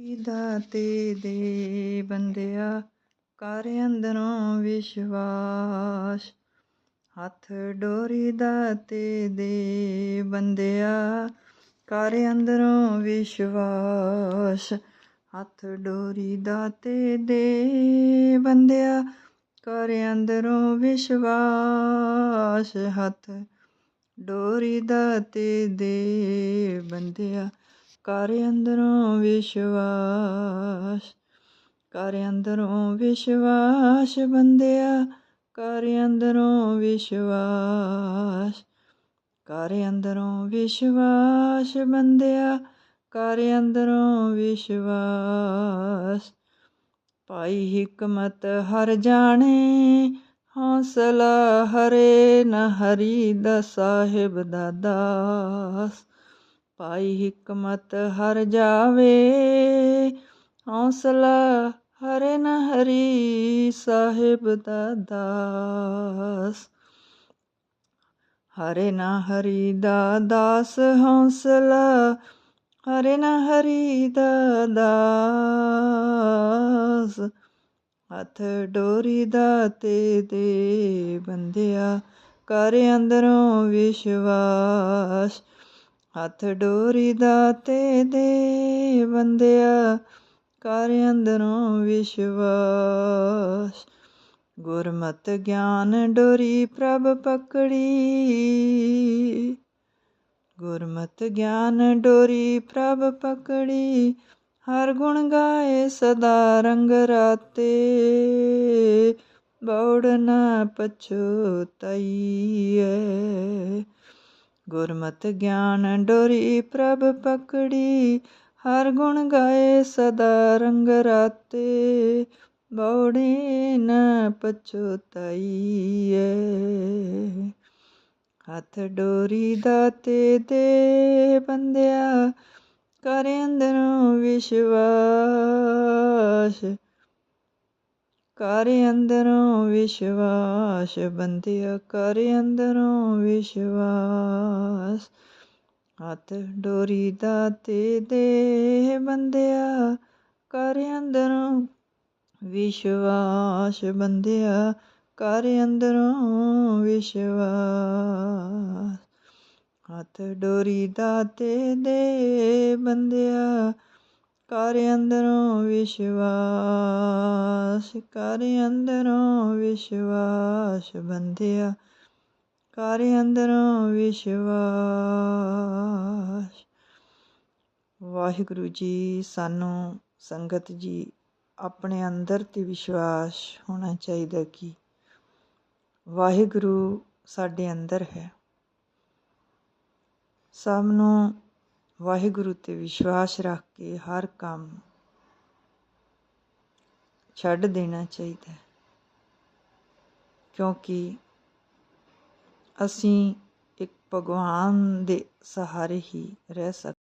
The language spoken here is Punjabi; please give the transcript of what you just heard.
ਦਾਤੇ ਦੇ ਬੰਦਿਆ ਕਰ ਅੰਦਰੋਂ ਵਿਸ਼ਵਾਸ। ਹੱਥ ਡੋਰੀ ਦਾਤੇ ਦੇ ਬੰਦਿਆ ਕਰ ਅੰਦਰੋਂ ਵਿਸ਼ਵਾਸ। ਹੱਥ ਡੋਰੀ ਦਾਤੇ ਦੇ ਬੰਦਿਆ ਕਰ ਅੰਦਰੋਂ ਵਿਸ਼ਵਾਸ। ਹੱਥ ਡੋਰੀ ਦਾਤੇ ਦੇ ਬੰਦਿਆ ਕਰ ਅੰਦਰੋਂ ਵਿਸ਼ਵਾਸ ਕਰ ਅੰਦਰੋਂ ਵਿਸ਼ਵਾਸ ਬੰਦਿਆ ਕਰ ਅੰਦਰੋਂ ਵਿਸ਼ਵਾਸ ਕਰ ਅੰਦਰੋਂ ਵਿਸ਼ਵਾਸ ਬੰਦਿਆ ਕਰ ਅੰਦਰੋਂ ਵਿਸ਼ਵਾਸ। ਭਾਈ ਹਕਮਤ ਹਰ ਜਾਣੇ, ਹੌਸਲਾ ਹਰੇ ਨ ਹਰੀ ਦਾ ਸਾਹਿਬ ਦਾ ਦਾਸ। ਭਾਈ ਹਕਮਤ ਹਰ ਜਾਵੇ, ਹੌਸਲਾ ਹਰੇ ਨ ਹਰੀ ਸਾਹਿਬ ਦਾ ਦਾਸ। ਹਰੇ ਨ ਹਰੀ ਦਾ ਦਾਸ, ਹੌਸਲਾ ਹਰੇ ਨ ਹਰੀ ਦਾ ਦਾਸ। ਹੱਥ ਡੋਰੀ ਦਾ ਤੇ ਦੇ ਬੰਦਿਆ ਕਰ ਅੰਦਰੋਂ ਵਿਸ਼ਵਾਸ। ਹੱਥ ਡੋਰੀ ਦਾ ਤੇ ਦੇ ਬੰਦਿਆ ਕਰ ਅੰਦਰੋਂ ਵਿਸ਼ਵਾਸ। ਗੁਰਮਤ ਗਿਆਨ ਡੋਰੀ ਪ੍ਰਭ ਪਕੜੀ। ਗੁਰਮਤ ਗਿਆਨ ਡੋਰੀ ਪ੍ਰਭ ਪਕੜੀ। ਹਰ ਗੁਣ ਗਾਏ ਸਦਾ ਰੰਗ ਰਾਤੇ। ਬੌੜ ਨਾ ਪਛੋਤਈਏ ਗੁਰਮਤ ਗਿਆਨ ਡੋਰੀ ਪ੍ਰਭ ਪਕੜੀ, ਹਰ ਗੁਣ ਗਾਏ ਸਦਾ ਰੰਗ ਰਾਤੇ। ਬੌੜੀ ਨ ਪਛੋਤਈਏ ਹੱਥ ਡੋਰੀ ਦਾਤੇ ਦੇ ਬੰਦਿਆ ਕਰ ਅੰਦਰੋਂ ਵਿਸ਼ਵਾਸ। ਕਰ ਅੰਦਰੋਂ ਵਿਸ਼ਵਾਸ, ਬੰਦਿਆ ਕਰ ਅੰਦਰੋਂ ਵਿਸ਼ਵਾਸ। ਹੱਥ ਡੋਰੀ ਦਾਤੇ ਦੇ ਬੰਦਿਆ ਕਰ ਅੰਦਰੋਂ ਵਿਸ਼ਵਾਸ, ਬੰਦਿਆ ਕਰ ਅੰਦਰੋਂ ਵਿਸ਼ਵਾਸ। ਹੱਥ ਡੋਰੀ ਦਾਤੇ ਦੇ ਬੰਦਿਆ ਕਰ ਅੰਦਰੋਂ ਵਿਸ਼ਵਾਸ, ਕਰ ਅੰਦਰੋਂ ਵਿਸ਼ਵਾਸ ਬੰਦਿਆ ਕਰ ਅੰਦਰੋਂ ਵਿਸ਼ਵਾਸ। ਵਾਹਿਗੁਰੂ ਜੀ, ਸਾਨੂੰ ਸੰਗਤ ਜੀ, ਆਪਣੇ ਅੰਦਰ ਤੇ ਵਿਸ਼ਵਾਸ ਹੋਣਾ ਚਾਹੀਦਾ ਕਿ ਵਾਹਿਗੁਰੂ ਸਾਡੇ ਅੰਦਰ ਹੈ। ਸਭ ਨੂੰ ਵਾਹਿਗੁਰੂ ਤੇ ਵਿਸ਼ਵਾਸ ਰੱਖ ਕੇ ਹਰ ਕੰਮ ਛੱਡ ਦੇਣਾ ਚਾਹੀਦਾ ਹੈ। ਕਿਉਂਕਿ ਅਸੀਂ ਇੱਕ ਭਗਵਾਨ ਦੇ ਸਹਾਰੇ ਹੀ ਰਹਿ ਸਕਦੇ